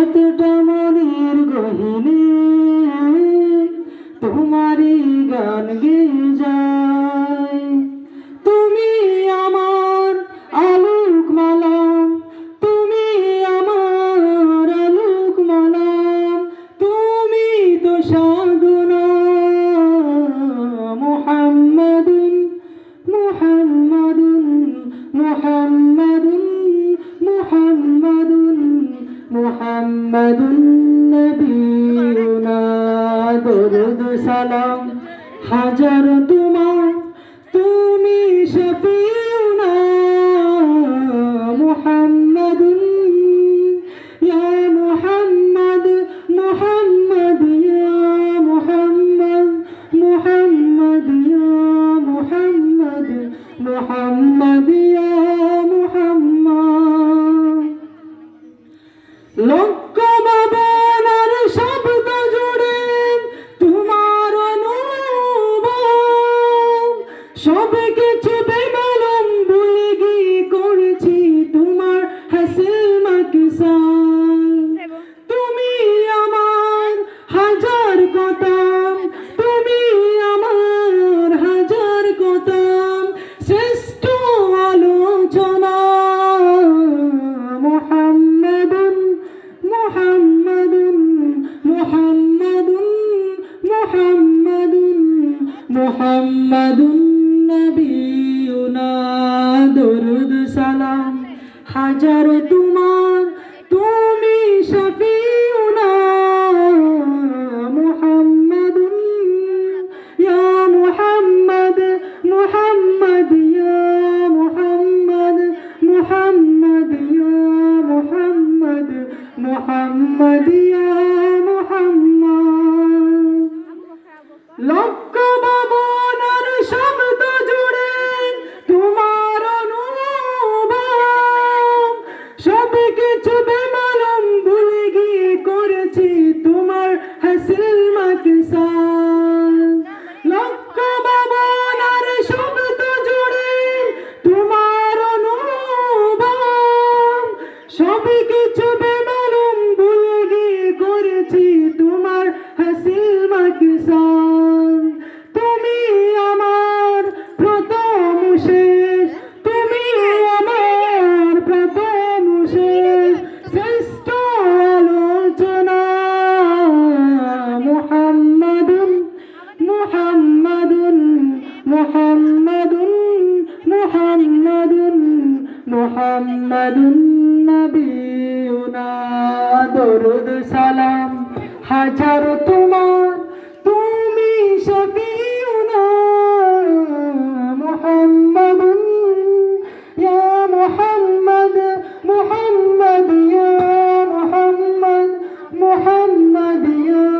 যতটা মনের গহিনে, তোমারই গান গেয়ে যায়। তুমি আমার আলোক মালাম তুমি আমার আলোক মালাম তুমি তো সাধনা মুহাম্মাদুন মুহাম্মাদুন মুহাম্মাদুন। নবীনা দরুদ সালাম। হাজার তোমার মুহাম্মাদুন নবিয়ুনা দরুদ সালাম। হাজার তোমার, তুমি শফিউনা। মুহাম্মাদুন, ইয়া মুহাম্মদ মুহাম্মদ, ইয়া মুহাম্মদ মুহাম্মদ, ইয়া মুহাম্মদ মুহাম্মদ সব কিছু বেমালুম, ভুলে গিয়ে করেছি তোমার হাসিল মাকিসান তুমি আমার প্রথম শেষ, তুমি আমার প্রথম শেষ, শ্রেষ্ঠ আলোচনা। মুহাম্মাদুন মুহাম্মাদুন মুহাম্মাদুন মুহাম্মাদুন মুহাম্মাদুন। নবিয়ুনা দরুদ সালাম। হাজার তোমার, তুমি শফিউনা মুহাম্মাদুন। ইয়া মুহাম্মদ মুহাম্মদ, ইয়া মুহাম্মদ মুহাম্মদ, ইয়া